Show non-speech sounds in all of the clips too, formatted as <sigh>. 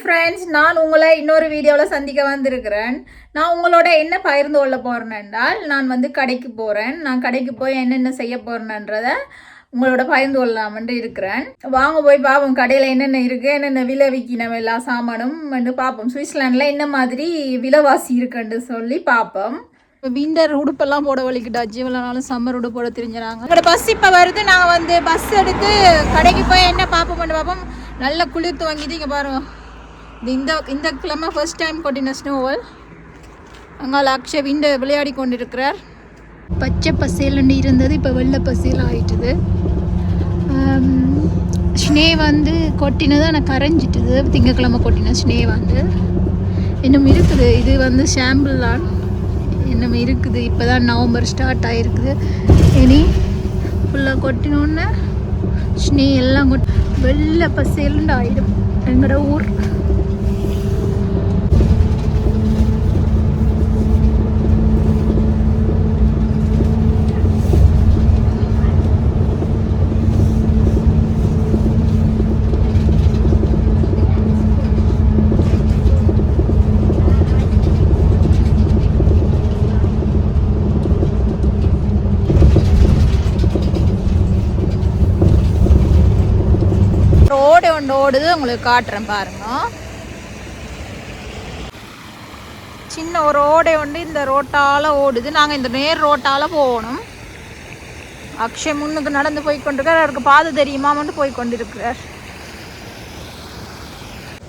Friends நான் உங்களை இன்னொரு வீடியோவில் சந்திக்க வந்திருக்கிறேன். நான் உங்களோட என்ன பகிர்ந்து கொள்ள போகிறேன் என்றால் நான் வந்து கடைக்கு போகிறேன் நான் கடைக்கு போய் என்னென்ன செய்ய போகிறேன்றத உங்களோட பகிர்ந்து கொள்ளலாம்னு இருக்கிறேன். வாங்க போய் பார்ப்போம் கடையில் என்னென்ன இருக்குது என்னென்ன விலை விற்கினோம் எல்லா சாமானும் வந்து பார்ப்போம் சுவிட்சர்லாண்டில் என்ன மாதிரி விலைவாசி இருக்குன்னு சொல்லி பார்ப்போம் விண்டர் உடுப்பெல்லாம் போட வலிக்கிட்டாச்சு இவ்வளோ நாளும் சம்மர் உடுப்பு போட தெரிஞ்சுறாங்க. பஸ் இப்போ வருது. நாங்கள் வந்து பஸ் எடுத்து கடைக்கு போய் என்ன பார்ப்போம்னு பார்ப்போம் நல்ல குளிர் துவங்கிட்டு இங்கே பாருங்க. இது இந்த இந்த கிழமை ஃபர்ஸ்ட் டைம் கொட்டின ஸ்னோவல் அங்கால் அக்ஷய் விண்ட விளையாடி கொண்டிருக்கிறார். பச்சை பசேலுன்னு இருந்தது இப்போ வெள்ளை பசேல் ஆயிட்டுது. ஸ்னே வந்து கொட்டினது ஆனால் கரைஞ்சிட்டுது. திங்கக்கிழமை கொட்டின ஸ்னே வந்து. இன்னும் இருக்குது. இது வந்து ஷாம்பிள் தான் இன்னும் இருக்குது. இப்போ தான் நவம்பர் ஸ்டார்ட் ஆகிருக்குது இனி ஃபுல்லாக கொட்டினோன்னே ஸ்னே எல்லாம் கொட் வெள்ளை பசேலுண்டு ஆகிடும் எங்களோட ஊர். ரோடு ஒன்று ஓடுது உங்களுக்கு காட்டுறேன் பாருங்க. சின்ன ஒரு ஓடை ஒன்று இந்த ரோட்டால் ஓடுது. நாங்கள் இந்த நேர் ரோட்டால் போகணும். அக்ஷய் முன்னுக்கு நடந்து போய் கொண்டிருக்கார். அவருக்கு பாதை தெரியுமாமன்ட்டு போய் கொண்டிருக்கிறார்.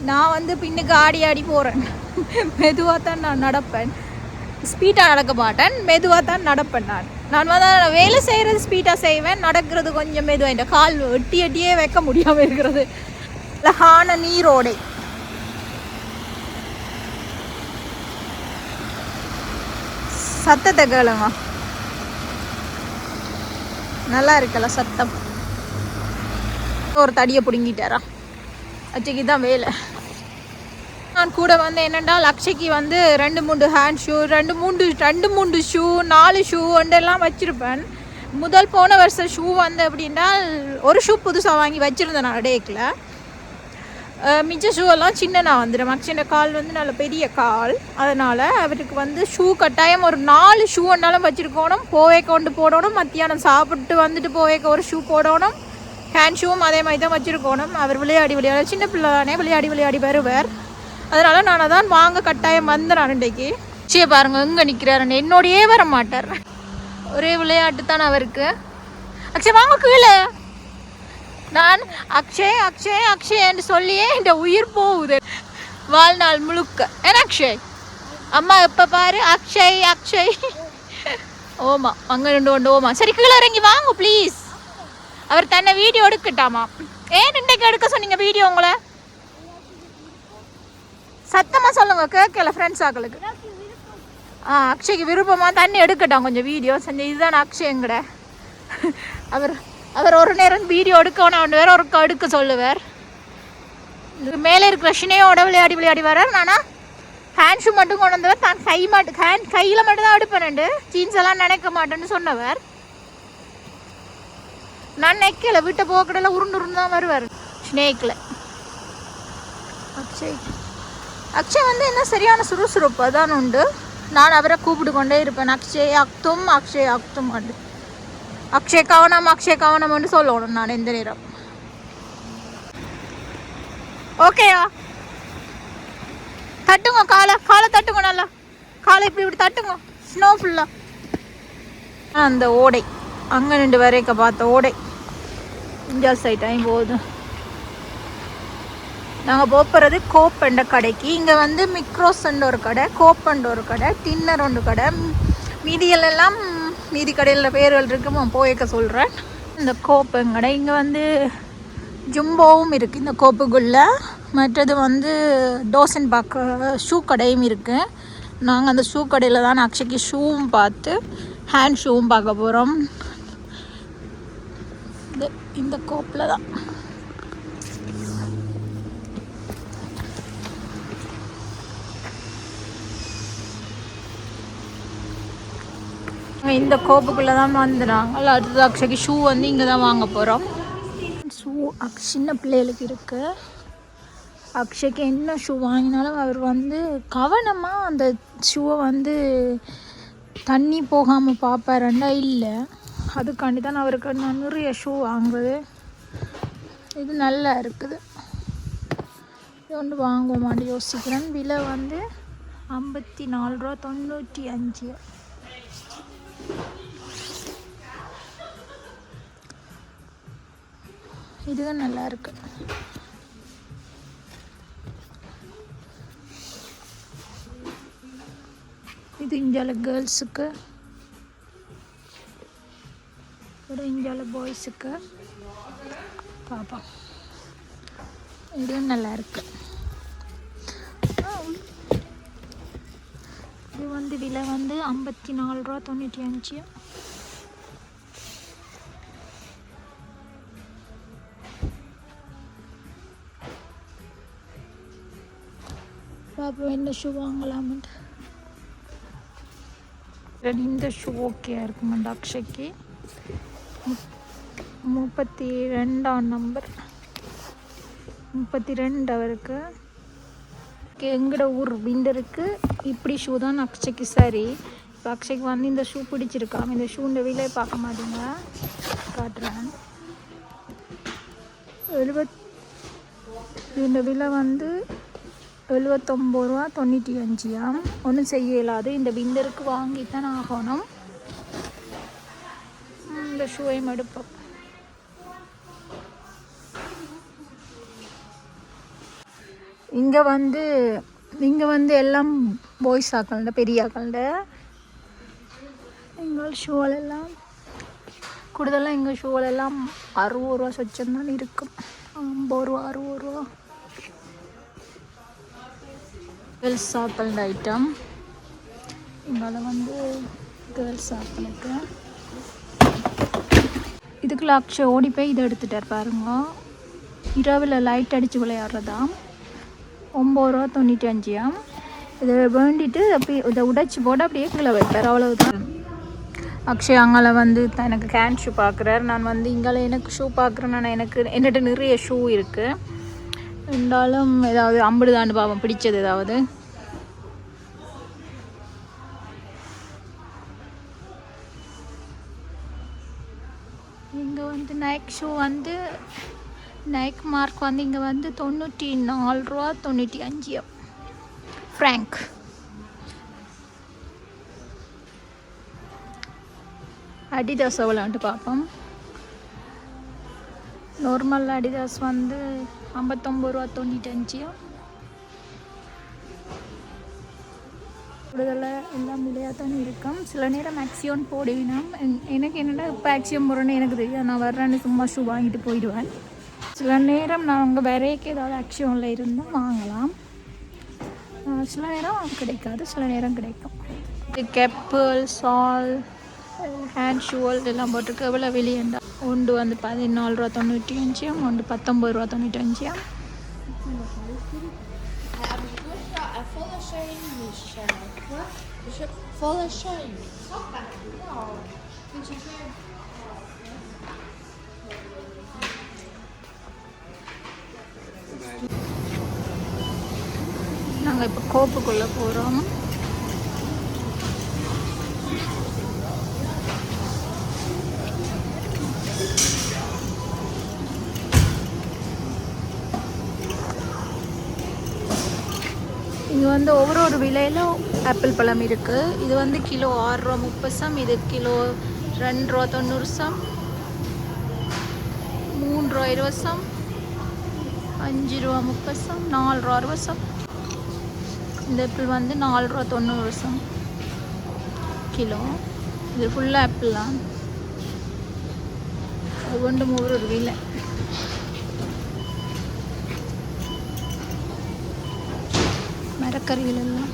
நான் வந்து பின்னுக்கு ஆடி ஆடி போகிறேன் <laughs> மெதுவாக தான் நான் நடப்பேன். ஸ்பீடாக நடக்க மாட்டேன். மெதுவாக தான் நடப்பேன் நான். நான் வந்து வேலை செய்கிறது ஸ்பீடாக செய்வேன். நடக்கிறது கொஞ்சம் மெதுவாக இந்த கால் எட்டி எட்டியே வைக்க முடியாமல் இருக்கிறது. அழகான நீரோடை. சத்தத்தை கேளுங்க. நல்லா இருக்கல சத்தம். ஒரு தடியை பிடுங்கிட்டாரா? அச்சுக்கு தான் வேலை. நான் கூட வந்து என்னென்னா லக்ஷைக்கு வந்து ரெண்டு மூணு ஹேண்ட் ஷூ ரெண்டு மூன்று ரெண்டு மூணு ஷூ நாலு ஷூ எல்லாம் வச்சுருப்பேன். முதல் போன வருஷம் ஷூ வந்து அப்படின்னா ஒரு ஷூ புதுசாக வாங்கி வச்சுருந்தேன் நான் டேக்கில் மிச்ச ஷூ எல்லாம் சின்னனா வந்துடும் மக்சின கால் வந்து நல்ல பெரிய கால். அதனால் அவருக்கு வந்து ஷூ கட்டாயம் ஒரு நாலு ஷூ ஒன்றாலும் வச்சுருக்கணும். போவே கொண்டு போடணும். மத்தியானம் சாப்பிட்டு வந்துட்டு போவேக்க ஒரு ஷூ போடணும். ஹேண்ட் ஷூவும் அதே மாதிரி தான் வச்சுருக்கணும். அவர் விளையாடி விளையாடி சின்ன பிள்ளை தானே விளையாடி விளையாடி வருவார். அதனால் நான் அதான் வாங்க கட்டாயம் வந்தேன் இன்றைக்கு சே பாருங்க எங்கே நிற்கிறாருன்னு என்னோடையே வர மாட்டார். ஒரே விளையாட்டு தான் அவருக்கு. அக்ஷய் வாங்க கீழே. நான் அக்ஷய் அக்ஷய் அக்ஷய் என்று சொல்லியே இந்த உயிர் போகுது. வாழ்நாள் முழுக்க. ஏன்னா அக்ஷய்? அம்மா எப்போ பாரு? அக்ஷய் அக்ஷய். ஓமா அங்கே ரெண்டு ஒன்று ஓமா. சரி கீழே இறங்கி வாங்க ப்ளீஸ் அவர் தன்னை வீடியோ எடுக்கட்டாமா? ஏன் இன்றைக்கு எடுக்க சொன்னீங்க வீடியோ உங்களை? சத்தமாக சொல்லுங்க கேட்கல ஃப்ரெண்ட்ஸ் ஆக்களுக்கு. ஆ அக்ஷய்க்கு விருப்பமாக தண்ணி எடுக்கட்டும் கொஞ்சம் வீடியோ செஞ்சு இதுதான் அக்ஷயங்கட அவர் அவர் ஒரு நேரம் வீடியோ எடுக்கணும் அவன் வேற ஒரு எடுக்க சொல்லுவார். மேலே இருக்கிற ஷினையோட விளையாடி விளையாடி வரார் ஆனால் ஹேண்ட் ஷூ மட்டும் கொண்டு வந்தவர். தான் கை மட்டும் ஹேண்ட் கையில் மட்டும் தான் எடுப்பேன் ஜீன்ஸ் எல்லாம் நினைக்க மாட்டேன்னு சொன்னவர். நான் நினைக்கல வீட்டை போக்கடையில் உருண்டு உருண்டு தான் வருவார். ஸ்னேக்கில் அக்ஷய். அக்ஷய் வந்து என்ன சரியான சுறுசுறுப்பு? அதான் உண்டு. நான் அவரை கூப்பிட்டு கொண்டே இருப்பேன். அக்ஷய் அக்தும் அக்ஷய் அக்தும் அண்டு அக்ஷய் கவனம் அக்ஷய் கவனம்னு சொல்லணும் நான் எந்த நேரம். ஓகேயா தட்டுங்க காலை காலை தட்டுங்க நல்லா. காலை இப்படி இப்படி தட்டுங்க. ஸ்னோ ஃபுல்லாக அந்த ஓடை. அங்கே நின்று வரைக்க பார்த்த ஓடை. இந்தியால் சைட் டைம் நாங்கள் போகிறது கோப்பண்ட கடைக்கு. இங்கே வந்து மிக்ரோஸ்ன்ற ஒரு கடை கோப்பண்ட ஒரு கடை டின்னர் ஒன்று கடை. மீதிகளெல்லாம் மீதி கடையில் பேர்கள் இருக்கு போயக்க சொல்கிறேன் இந்த கோப்பங்கடை இங்கே வந்து ஜும்போவும் இருக்குது இந்த கோப்புக்குள்ளே. மற்றது வந்து டோசன் பார்க்க ஷூ கடையும் இருக்குது நாங்கள் அந்த ஷூ கடையில் தான் அக்ஷய்க்கு ஷூவும் பார்த்து ஹேண்ட் ஷூவும் பார்க்க போகிறோம் இந்த கோப்பில் தான். இந்த கோப்புக்குள்ளே தான் வந்துடுறாங்க அடுத்தது அக்ஷக்கு ஷூ வந்து இங்கே தான் வாங்க போகிறோம் ஷூ அக் சின்ன பிள்ளைகளுக்கு இருக்குது அக்ஷக்கு என்ன ஷூ வாங்கினாலும் அவர் வந்து கவனமாக அந்த ஷூவை வந்து தண்ணி போகாமல் பார்ப்பாருண்டா இல்லை. அதுக்காண்டி தான் அவருக்கு நான் நிறைய ஷூ வாங்குறது. இது நல்லா இருக்குது. இது ஒன்று வாங்குவோமான்னு யோசிக்கிறேன். விலை வந்து ஐம்பத்தி நாலு ரூபா தொண்ணூற்றி அஞ்சு. இதுவும் நல்லா இருக்கு. இது இந்தியாவில் கேர்ள்ஸுக்கு ஒரு இந்தியாவில் பாய்ஸுக்கு. பார்ப்போம் இதுவும் நல்லா இருக்குது இது வந்து விலை வந்து ஐம்பத்தி நாலு ரூபா தொண்ணூற்றி அஞ்சு. பார்ப்போம் என்ன ஷூ வாங்கலாம்ட்டு இந்த ஷூ ஓகேயா இருக்குமாண்டா அக்ஷய்க்கு முப்பத்தி ரெண்டாம் நம்பர் முப்பத்தி ரெண்டு அவருக்கு. எங்கட ஊர் விண்டருக்கு இப்படி ஷூ தான் அக்ஷய்க்கு சரி. இப்போ அக்ஷய்க்கு வந்து இந்த ஷூ பிடிச்சிருக்கான் இந்த ஷூன்ற விலை பார்க்க மாட்டீங்க காட்டுறேன். எழுபத் இந்த விலை வந்து எழுபத்தொம்பது ரூபா தொண்ணூற்றி அஞ்சியாம் ஒன்றும் செய்ய இயலாது. இந்த விண்டருக்கு வாங்கித்தான் ஆகணும். இந்த ஷூவையும் எடுப்போம். இங்கே வந்து இங்கே வந்து எல்லாம் பாய்ஸ் ஆக்கள்ட பெரிய ஆக்கள்ட எங்கள் ஷூவில் எல்லாம் கூடுதலாக எங்கள் ஷூவில் எல்லாம் அறுபது ரூபா சொச்சம்தான் இருக்கும். ஐம்பது ரூபா அறுபது ரூபா. கேர்ள்ஸ் ஆக்கலண்ட ஐட்டம் எங்களால் வந்து கேர்ள்ஸ் ஆக்களுக்கு. இதுக்குள்ள அக்ஷய் ஓடி போய் இதை எடுத்துட்டார் பாருங்க. இரவில் லைட் அடித்து விளையாடுறதா ஒம்பது ரூபா தொண்ணூற்றி அஞ்சியாம் இதை வேண்டிட்டு அப்படியே இதை உடைச்சி போட்டு அப்படியே கீழே வைப்பார். அவ்வளவுதான். அக்ஷய் அங்கால வந்து த- எனக்கு கேன் ஷூ பார்க்குறாரு நான் வந்து இங்கால எனக்கு ஷூ பார்க்குறேன் நான் எனக்கு என்கிட்ட நிறைய ஷூ இருக்குது இருந்தாலும் ஏதாவது ஐம்பது தாண்டு பாவம் பிடிச்சது ஏதாவது. இங்கே வந்து நைக் ஷூ வந்து நைக் மார்க் வந்து இங்கே வந்து தொண்ணூற்றி நாலு ரூபா தொண்ணூற்றி அஞ்சு ஃப்ராங்க் அடிதாஸ் எவ்வளோன்ட்டு பார்ப்போம். நார்மல் அடிதாஸ் வந்து ஐம்பத்தொம்பது ரூபா தொண்ணூற்றஞ்சு கூடுதலாக எல்லாம் விலையாக தான் இருக்கும் சில நேரம் மேக்ஸியோன் போடுவேன். எனக்கு என்னென்னா இப்போ ஆக்சியம் போடுறேன்னு எனக்கு தெரியும் நான் வர்றேன்னு சும்மா ஷூ வாங்கிட்டு போயிடுவேன். சில நேரம் நான் அங்கே வேறைக்கு ஏதாவது ஆக்ஷனில் இருந்தால் வாங்கலாம். சில நேரம் கிடைக்காது சில நேரம் கிடைக்கும். இது கெப்பல் சால் ஹேண்ட் ஷூவல் எல்லாம் போட்டிருக்கு. எவ்வளோ வெளியேண்டா ஒன்று வந்து பதினாலு ரூபா தொண்ணூற்றி அஞ்சியம் ஒன்று பத்தொம்பது ரூபா தொண்ணூற்றி அஞ்சியம் volle shine volle shine. நாங்கள் இப்போ கோப்புக்குள்ளே போகிறோம் இங்கே வந்து ஒவ்வொரு ஒரு விலையிலும் ஆப்பிள் பழம் இருக்குது இது வந்து கிலோ ஆறு ரூபா முப்பது சம் இது கிலோ ரெண்டு ரூபா தொண்ணூறு சம் மூன்று ரூபா இருபது சம். அஞ்சு ரூபா முப்பது சம் நாலு ரூபா அறுபது சம். இந்த ஆப்பிள் வந்து நாலு ரூபா தொண்ணூறு சம். கிலோ. இது ஃபுல்லாக ஆப்பிள் தான். ஒவ்வொன்றும் ஒவ்வொரு ஒரு விலை மரக்கறிகள் எல்லாம்.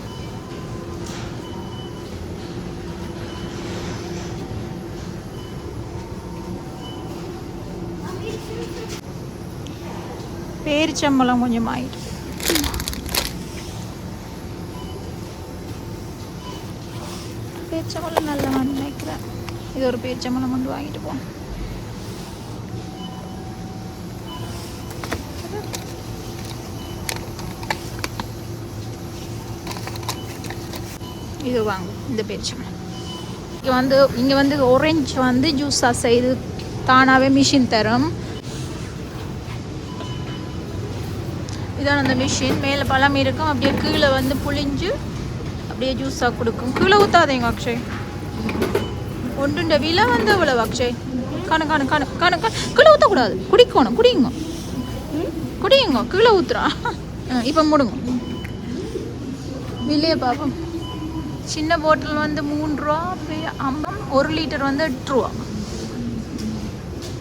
பேரிச்சம்பழம் கொஞ்சம் ஆகிட்டு பேரிச்சம்பழம் நல்ல நினைக்கிறேன். இது ஒரு பேரிச்சம்பழம் கொண்டு வாங்கிட்டு போகணும் இது வாங்கும் இந்த பேரிச்சம்பழம். இங்கே வந்து இங்கே வந்து ஒரேஞ்ச் வந்து ஜூஸாக செய்து தானாகவே மிஷின் தரும். இதான் அந்த மிஷின் மேலே பழம் இருக்கும். அப்படியே கீழே வந்து புளிஞ்சு அப்படியே ஜூஸாக கொடுக்கும். கீழே ஊற்றாதீங்க அக்ஷய். ஒன்றுண்ட விலை வந்து இவ்வளவு அக்ஷய்? கணு கணு கணு கணு கணு. கீழே ஊற்றக்கூடாது குடிக்கணும் குடிங்க. குடிங்க. கீழே ஊற்றுறா <laughs> இப்போ முடுங்க. விலையை பார்ப்போம் சின்ன பாட்டில் வந்து மூன்று ரூபா அப்படியே ஐம்பது ஒரு லிட்டர் வந்து எட்டு ரூபா.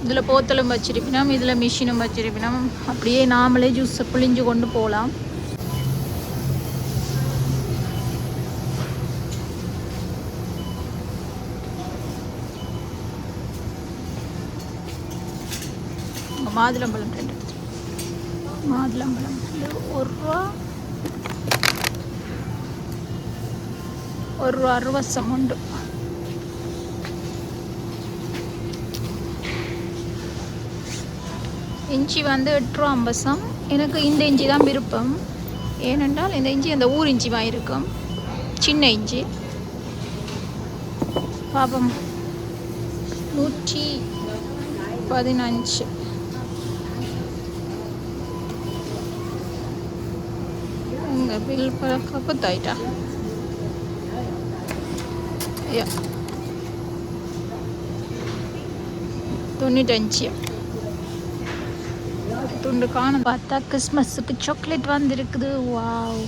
இதில் போத்தலும் வச்சிருப்பினோம் இதில் மிஷினும் வச்சிருப்பினோம். அப்படியே நாமளே ஜூஸை புளிஞ்சு கொண்டு போகலாம். மாதுளம்பழம் ரெண்டு. மாதுளம்பழம் ஒரு ரூபா. ஒரு ரூபா அறுவசம் உண்டு. இஞ்சி வந்து எட்டு ரூபா ஐம்பசம் எனக்கு இந்த இஞ்சி தான் விருப்பம். ஏனென்றால் இந்த இஞ்சி அந்த ஊர் இஞ்சி மாதிரி இருக்கும். சின்ன இஞ்சி. பாப்போம் நூற்றி பதினஞ்சு. உங்கள் பில் பத்தாயிட்டா? யா தொண்ணூற்றஞ்சு துண்டு காணும். பார்த்தா கிறிஸ்மஸுக்கு சாக்லேட் வந்திருக்குது. வாவ்.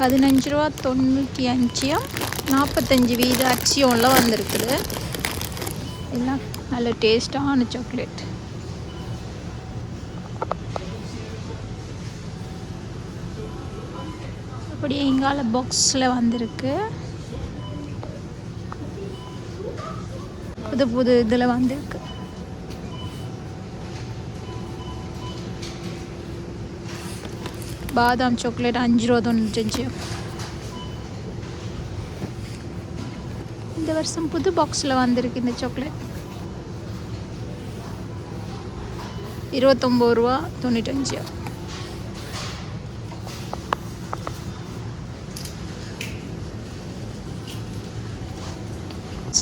பதினஞ்சு ரூபா தொண்ணூற்றி அஞ்சியம் நாற்பத்தஞ்சு வீத அச்சியம்லாம் வந்திருக்குது. எல்லாம் நல்ல டேஸ்டான சாக்லேட். அப்படியே இங்கால பாக்ஸில் வந்திருக்கு. புது புது இதில் வந்திருக்கு. பாதாம் சாக்லேட் அஞ்சு ரூபா தொண்ணூத்தஞ்சு இந்த வருஷம் புது பாக்ஸில் வந்திருக்கு இந்த சாக்லேட் இருபத்தொம்போது ரூபா தொண்ணூற்றஞ்சு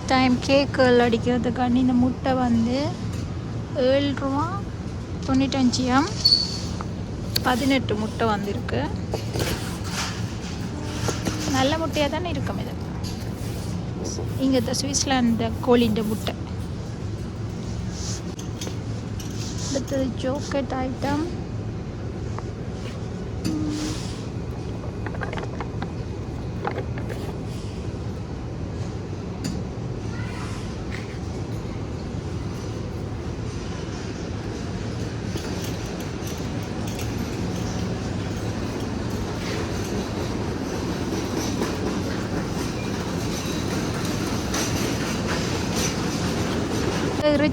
டைம் கேக்குகள் அடிக்கிறதுக்காண்டி இந்த முட்டை வந்து ஏழு ரூபா தொண்ணூத்தஞ்சியம் பதினெட்டு முட்டை வந்திருக்கு. நல்ல முட்டையாக தானே இருக்கும் இது? இங்கே இந்த சுவிட்சர்லாந்து கோழிண்ட முட்டை. அடுத்தது ஜோக்கெட் ஐட்டம்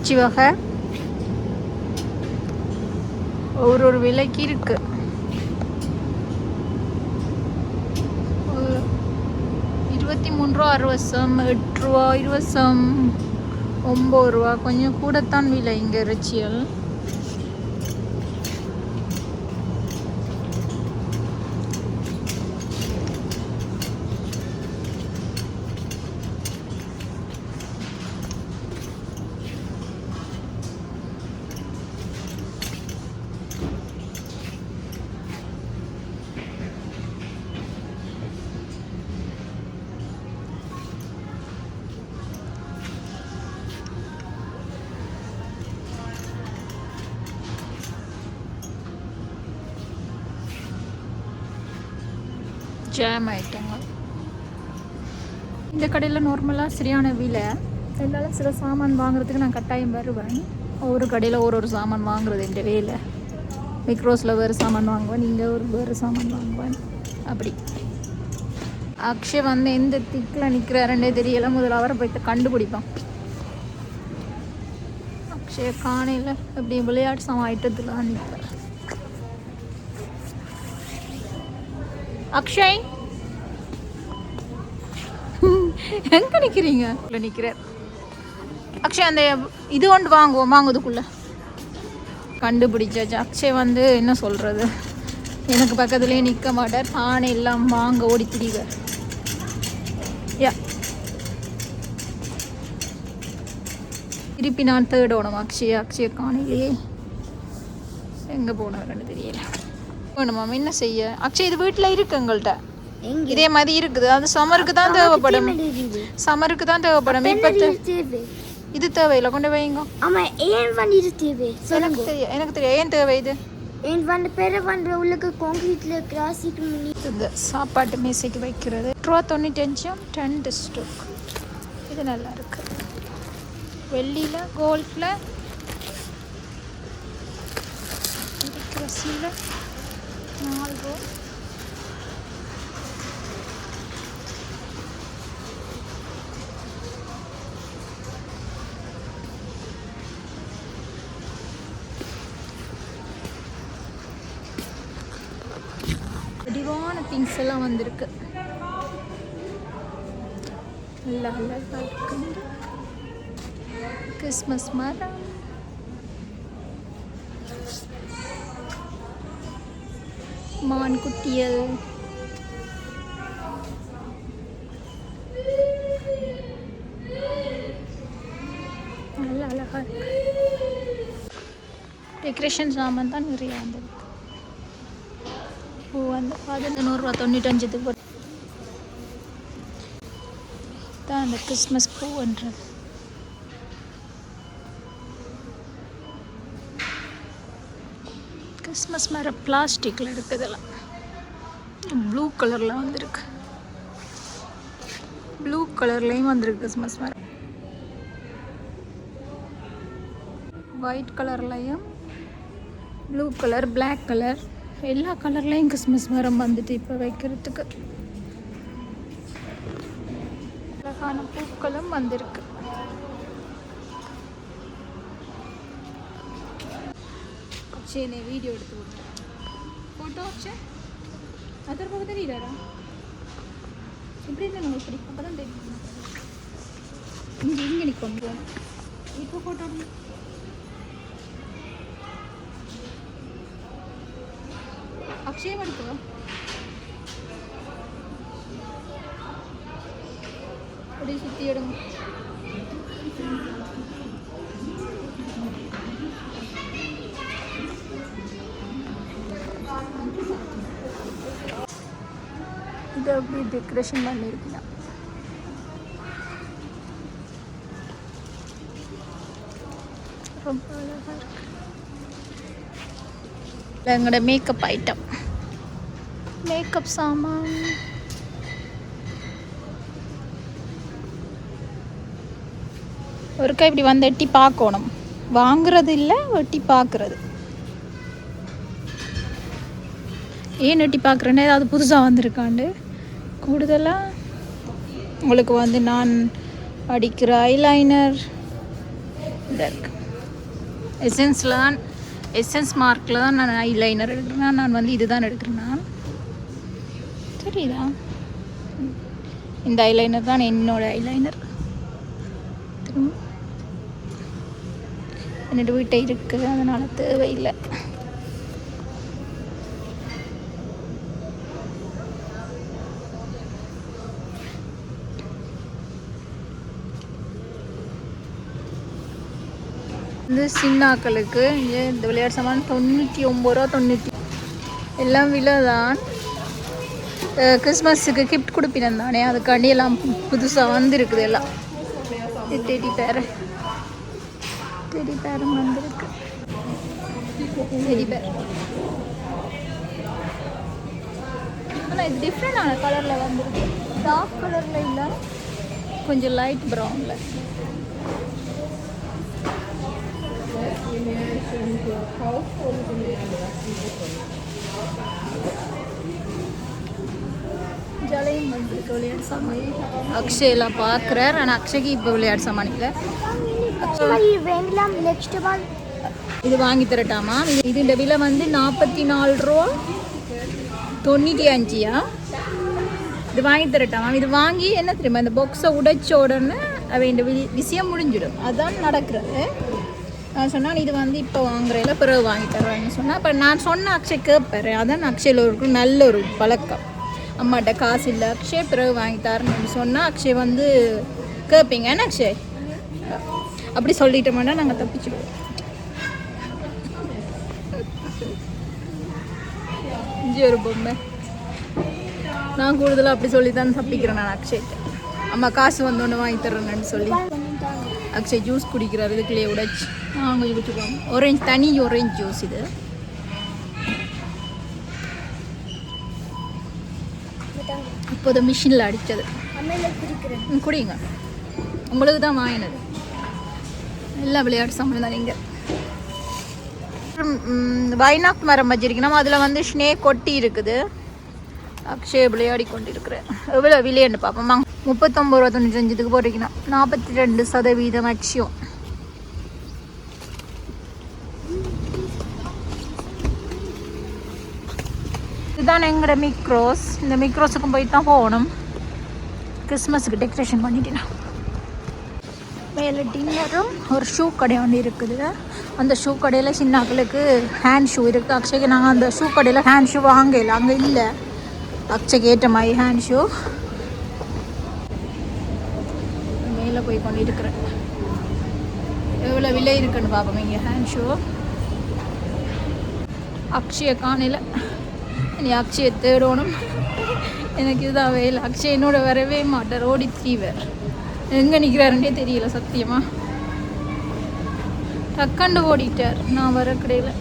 இறைச்சி வகை. ஒரு ஒரு விலைக்கு இருக்கு. இருபத்தி மூணு ரூபா அறுவசம் எட்டு ரூபா இருவசம் ஒம்பது ரூபா கொஞ்சம் கூடத்தான் விலை இங்கே இறைச்சியல் ஜாம் ஆகிட்டாங்க இந்த கடையில் நார்மலாக சரியான விலை. இருந்தாலும் சில சாமான் வாங்குறதுக்கு நான் கட்டாயம் வருவேன். ஒவ்வொரு கடையில் ஒரு ஒரு சாமான் வாங்குறது இந்த வேலை. மிக்ரோஸில் வேறு சாமான் வாங்குவேன் இங்கே ஒரு வேறு சாமான் வாங்குவேன். அப்படி. அக்ஷய் வந்து எந்த திக்கில் நிற்கிறாருன்னே தெரியல. முதல்ல அவரை போயிட்டு கண்டுபிடிப்பான் அக்ஷய காணையில் அப்படி விளையாட்டு சாமான் ஐட்டத்தில் நிற்பேன் நிற்பார் அக்ஷய். <laughs> எங்க நிக்கிறீங்க? உள்ள நிக்கிறார் அக்ஷய் அந்த இது ஒன்று வாங்குவோம் வாங்குறதுக்குள்ள கண்டுபிடிச்சாச்சு. அக்ஷய் வந்து என்ன சொல்றது? எனக்கு பக்கத்துலேயே நிற்க மாட்டார். தானே எல்லாம் வாங்க ஓடி திரிவார். யா. திருப்பி நான் தேடணும் அக்ஷய. அக்ஷய காணிலேயே. எங்கே போனாருன்னு தெரியல. வேணுமா? என்ன செய்ய? அக்ஷய் இது வீட்டில் இருக்கு எங்கள்கிட்ட எங்க? இதே மாதிரி இருக்குது. அது சம்மருக்கு தான் தேவைப்படும். சம்மருக்கு தான் தேவைப்படும். இப்போ இது தேவையில்லை. கொண்டு வைங்க ஆமா ஏன் வந்து இது தேவை? எனக்கு தெரியும் எனக்கு தெரியும் ஏன் தேவை இது? ஏன் வந்து பேர வந்து உள்ளுக்கு கான்கிரீட்ல கிராசிக்கு முன்னி. இந்த சாப்பாட்டு மேசைக்கு வைக்கிறது. ரூபா தொண்ணூத்தஞ்சும் டென்ட் ஸ்டோக் இது நல்லா இருக்கு. வெள்ளியில் கோல்டில் இருக்கிற சீலை நாலு வடிவான திங்ஸ் எல்லாம் வந்திருக்கு. நல்லா அழகாக இருக்கு கிறிஸ்மஸ் மரம். மான் குட்டியல் நல்லா அழகா இருக்கு டெக்கரேஷன் சாமான் தான் நிறைய வந்திருக்கு பூ வந்து பதினூறுரூவா தொண்ணூத்தஞ்சுக்கு போட்டு தான் அந்த கிறிஸ்மஸ் பூன்றது கிறிஸ்மஸ் மரம் பிளாஸ்டிக்கில் இருக்குதெல்லாம் ப்ளூ கலரில் வந்திருக்கு. ப்ளூ கலர்லேயும் வந்திருக்கு கிறிஸ்மஸ் மரம் ஒயிட் கலர்லையும் ப்ளூ கலர் பிளாக் கலர் எல்லா கலர்லேயும் கிறிஸ்மஸ் மரம் வந்துட்டு இப்போ வைக்கிறதுக்கு. அழகான பூக்களும் வந்திருக்கு. சரி நீ வீடியோ எடுத்து விடுறேன் ஃபோட்டோ வச்சு அதர் பக்கம் தெரியலடா இப்படி இல்லை நம்ம இப்படி அப்போ தான் தெரியும் இங்கே இங்கே நிற்கும் இப்போ ஃபோட்டோ அக்ஷயம் எடுத்தோ அப்படியே சுற்றி எடுங்க இது அப்படி டெக்கரேஷன் பண்ணியிருக்கீங்க ரொம்ப அழகாக இருக்கு. எங்களோட மேக்கப் ஐட்டம் மேக்கப் சாமான். ஒருக்கா இப்படி வந்து எட்டி பார்க்கணும். வாங்குறது இல்லை எட்டி பார்க்குறது. ஏன் எட்டி பார்க்குறேன்னா? ஏதாவது புதுசாக வந்திருக்காண்டு. கூடுதலாக உங்களுக்கு வந்து நான் அடிக்கிற ஐலைனர் இந்த இருக்கு. எசன்ஸில் தான் எசன்ஸ் மார்க்கில் தான் நான் ஐலைனர் எடுக்கிறேன்? நான் வந்து இதுதான் எடுக்கிறேன்? நான் தெரியுதா? இந்த ஐலைனர் தான் என்னோட ஐலைனர் என்னோட வீட்டை இருக்குது அதனால் தேவையில்லை. வந்து சின்னாக்களுக்கு இங்கே இந்த விளையாட்டு சாமான் தொண்ணூற்றி ஒம்பது ரூபா தொண்ணூற்றி எல்லாம் விலை தான் கிறிஸ்மஸுக்கு கிஃப்ட் கொடுப்பினேன் தானே அதுக்காண்டி எல்லாம் புதுசாக வந்துருக்குது எல்லாம். தேடி டெடி பேர் டெடி பேரும் வந்திருக்கு. டெடி பேர் ஆனால் இது டிஃப்ரெண்டான கலரில் வந்துருக்கு. டார்க் கலரில் இல்லை. கொஞ்சம் லைட் ப்ரௌனில் வந்திருக்கு விளையாட்டு சாமான் அக்ஷயெல்லாம் பார்க்குறார். ஆனால் அக்ஷய்க்கு இப்போ விளையாட்டு சாமான் இல்லை. வேங்கலாம் நெக்ஸ்ட் மந்த் இது வாங்கி தரட்டாமா? இது இதுண்ட விலை வந்து நாற்பத்தி நாலு ரூபா. தொண்ணூற்றி அஞ்சியா? இது வாங்கி தரட்டாமா? இது வாங்கி என்ன தெரியுமா? இந்த பாக்ஸை உடைச்ச உடனே அவன் இந்த விஷயம் முடிஞ்சிடும். அதுதான் நடக்கிறது. சொன்னால் இது வந்து இப்போ வாங்குறதில்ல பிறகு வாங்கி தருவேன்னு சொன்னால். அப்போ நான் சொன்ன அக்ஷய் கேட்பாரு. அதான் அக்ஷயில் ஒரு நல்ல ஒரு பழக்கம். அம்மாட்ட காசு இல்லை அக்ஷய் பிறகு வாங்கி தரணும்னு சொன்னால் அக்ஷய் வந்து கேட்பீங்க. என்ன அக்ஷய்? அப்படி சொல்லிட்டோம்னா நாங்கள் தப்பிச்சிடுவோம். இஞ்சி ஒரு பொம்மை. நான் கூடுதலாக அப்படி சொல்லி தான் தப்பிக்கிறேன் நான் அக்ஷய்கிட்ட. அம்மா காசு வந்தோன்னு வாங்கி தர்றேன்னு சொல்லி. அக்ஷய் ஜூஸ் குடிக்கிறார். இதுக்குள்ளே உடைச்சி கொஞ்சம் குடிச்சுக்கலாம் ஒரேஞ்ச் தனி ஒரேஞ்ச் ஜூஸ் இது. இப்போது மிஷினில் அடித்தது. குடிங்க. உங்களுக்கு தான் வாங்கினது. எல்லா விளையாட்டு சாமான் தான் நீங்கள் வைநாக் மரம் வச்சிருக்கணும் அதில் வந்து ஸ்னே கொட்டி இருக்குது. அக்ஷய விளையாடி கொண்டு இருக்கிறேன் எவ்வளோ விலையன்னு பார்ப்போம். முப்பத்தொம்பது ரூபா தொண்ணூற்றஞ்சுக்கு போட்டிருக்கணும் நாற்பத்தி ரெண்டு சதவீதம் அச்சியம். இதுதான் எங்களோட மிக்ரோஸ் இந்த மிக்ரோஸுக்கும் போய் தான் போகணும். கிறிஸ்மஸுக்கு டெக்கரேஷன் பண்ணிட்டேன். மேலே டின்னரும் ஒரு ஷூ கடை ஒன்று இருக்குது. அந்த ஷூ கடையில் சின்னாக்களுக்கு ஹேண்ட் ஷூ இருக்குது அக்ஷய்க்கு நாங்கள் அந்த ஷூ கடையில் ஹேண்ட் ஷூ வாங்கல. அங்கே இல்லை. அக்ஷய்க்கு ஏற்ற மாதிரி ஹேண்ட் ஷூ மேலே போய் கொண்டு இருக்கிறேன் எவ்வளோ விலை இருக்குன்னு பார்ப்போம். இங்கே ஹேண்ட் ஷோ அக்ஷய காணில. நீ அக்ஷயை தேடணும். எனக்கு இதுதான் வேலை. அக்ஷய் என்னோட வரவே மாட்டார். ஓடி தீவர். எங்கே நிற்கிறாருன்னே தெரியல சத்தியமாக டக்கண்டு ஓடிட்டார். நான் வர கடையில்.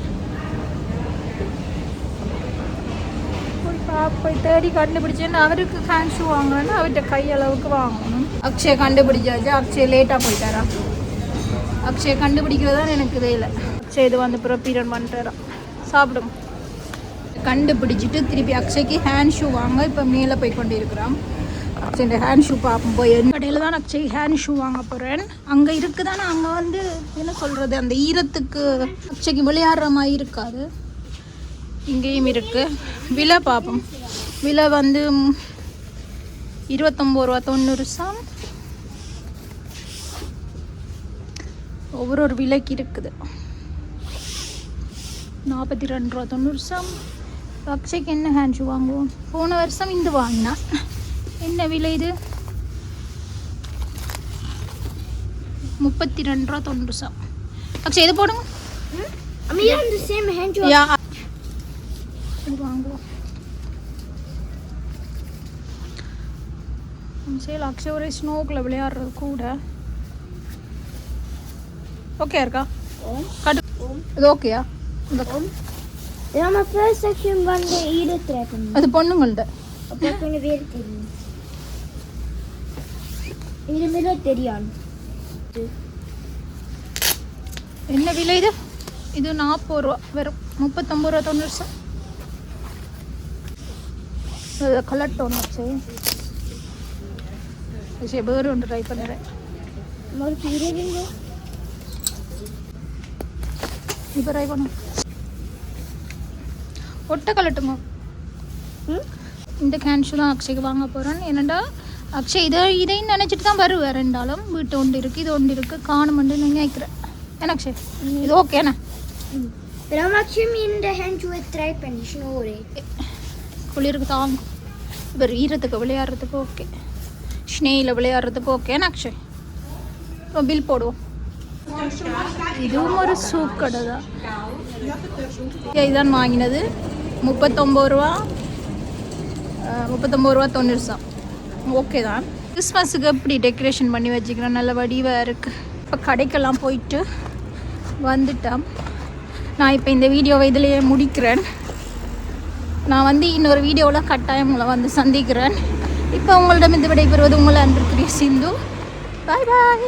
போய் தேடி கண்டுபிடிச்சேன்னு அவருக்கு ஹேண்ட் ஷூ வாங்கணும்னா அவர்கிட்ட கை அளவுக்கு வாங்கணும். அக்ஷய கண்டுபிடிச்சாச்சு. அக்ஷய் லேட்டாக போயிட்டாரா? அக்ஷய கண்டுபிடிக்கிறது தான் எனக்கு வேலை அக்ஷய் இது வந்து ப்ரொப்பீரன் பண்ணிட்டாரா சாப்பிடும் கண்டுபிடிச்சிட்டு திருப்பி அக்ஷய்க்கு ஹேண்ட் ஷூ வாங்க. இப்போ மேலே போய் கொண்டு இருக்கிறான் அக்ஷய் ஹேண்ட் ஷூ பார்ப்போம். போய் கடையில் தான் அக்ஷய் ஹேண்ட் ஷூ வாங்க போகிறேன் அங்கே இருக்குதானே அங்கே வந்து என்ன சொல்கிறது அந்த ஈரத்துக்கு அக்ஷய்க்கு விளையாடுற மாதிரி இருக்காது. இங்கேயும் இருக்கு. விலை பார்ப்போம் விலை வந்து இருபத்தொம்பது ரூபா தொண்ணூறு சாம். ஒவ்வொரு ஒரு விலைக்கு இருக்குது. நாற்பத்தி ரெண்டு ரூபா தொண்ணூறு சாம். அக்ஷய்க்கு என்ன ஹேண்ட் ஷூ வாங்குவோம்? போன வருஷம் இந்த வாங்கினா. என்ன விலை இது? முப்பத்தி ரெண்டு ரூபா தொண்ணூறு சாம். அக்ஷய் இது போடுங்க. யா வாங்குவோம். சரி அக்ஷய் ஒரே ஸ்னோக்கில் விளையாடுறது கூட. ஓகே இருக்கா? கட்டு இது ஓகேயா இந்த maar first section வந்து ஈடு trekken. அது பொண்ணுங்கள்ட்ட. அப்போ கொஞ்சம் வேறு தெரியும். இது மிக தெரியும் என்ன விலை இது? இது நாற்பது ரூபா. வெறும் முப்பத்தொம்பது ரூபா தொண்ணூறு சார் கலர் டோன் வச்சு சரி வேறு ஒன்று ட்ரை பண்ணுறேன் మరి తీరేదింగో இப்போ ட்ரை பண்ணும் ஒட்டை கலட்டுங்க இந்த கேன்ஷு தான் அக்ஷய்க்கு வாங்க போகிறேன் என்னடா அக்ஷய் இதை இதையும் நினச்சிட்டு தான் வருவேன் ரெண்டாலும் வீட்டு ஒன்று இருக்குது இது ஒன்று இருக்குது காணுமெண்டு நினைக்கிறேன் என்ன அக்ஷய் இது ஓகேண்ணே Dan maak je hem in குளிருக்கு தாங்கும் இப்போ ஈரத்துக்கு விளையாடுறதுக்கு ஓகே ஸ்னேயில் விளையாடுறதுக்கு ஓகேன்னு அக்ஷய்? பில் போடுவோம். இதுவும் ஒரு சூப் கடை தான். இதுதான் வாங்கினது. முப்பத்தொம்பது ரூபா முப்பத்தொம்பது ரூபா தொண்ணூறு சா. ஓகே தான். கிறிஸ்மஸுக்கு எப்படி டெக்கரேஷன் பண்ணி வச்சுக்கிறோம் நல்ல வடிவாக இருக்குது இப்போ கடைக்கெல்லாம் போயிட்டு வந்துட்டேன் நான் இப்போ இந்த வீடியோவை இதிலேயே முடிக்கிறேன். நான் வந்து இன்னொரு வீடியோவில் கட்டாயம் உங்களை வந்து சந்திக்கிறேன். இப்போ உங்களிடம் இந்த விடைபெறுவது உங்களை அன்பிற்குரிய சிந்து. பாய் பாய்